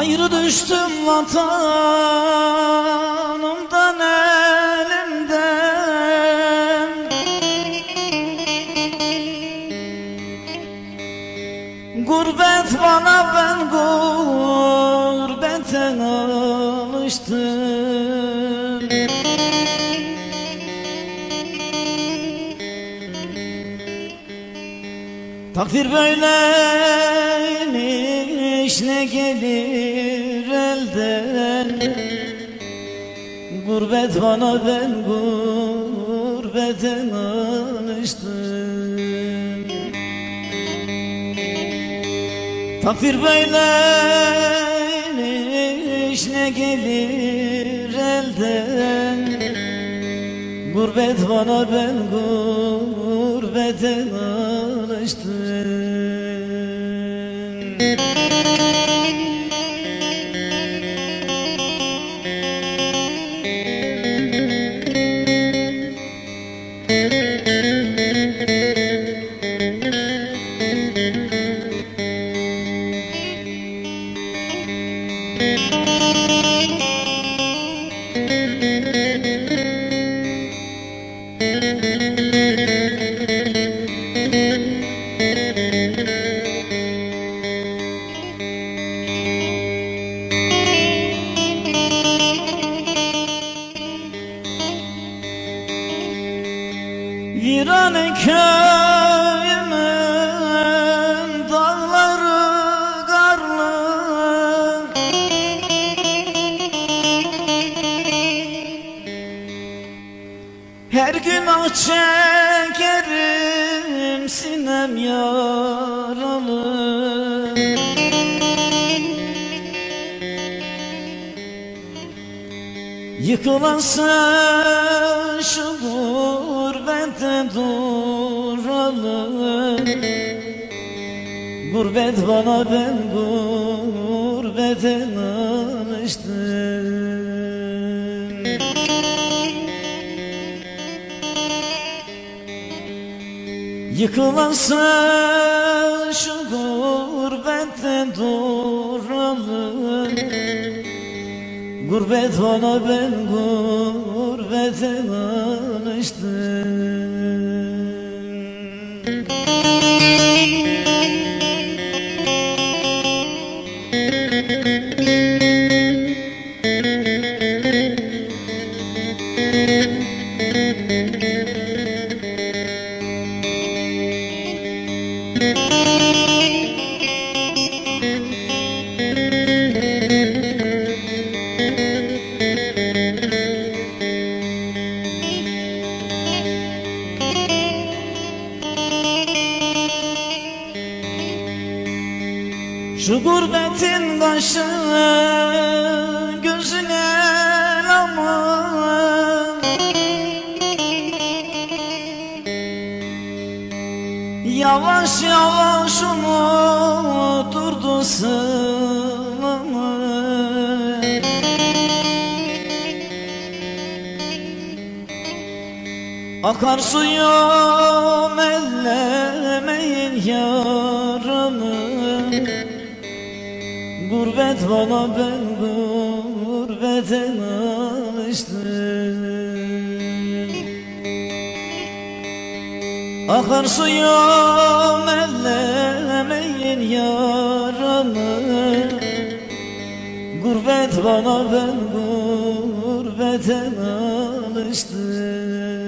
Ayrı düştüm vatanımdan elimden Gurbet bana ben gurbete alıştım. Takdir böyleymiş ne gelir elden. Gurbet bana ben gurbeten alıştım. Takdir böyleymiş ne gelir elden. Gurbet bana ben gurbeten alıştım Virane köyümün çekerim sinem yaralı. Yıkılasın şu gurbette duralım Gurbet bana ben gurbete alıştım Yıkılasın şu gurbette duralım. Gurbet bana ben gurbete alıştım Şu gurbetin başı gözüne aman. Yavaş yavaş unuturdu sılımı Akar suyum ellemeyin yaramı Gurbet bana ben gurbeten alıştım Akar suyum ellemeyin yaramı Gurbet bana ben gurbeten alıştım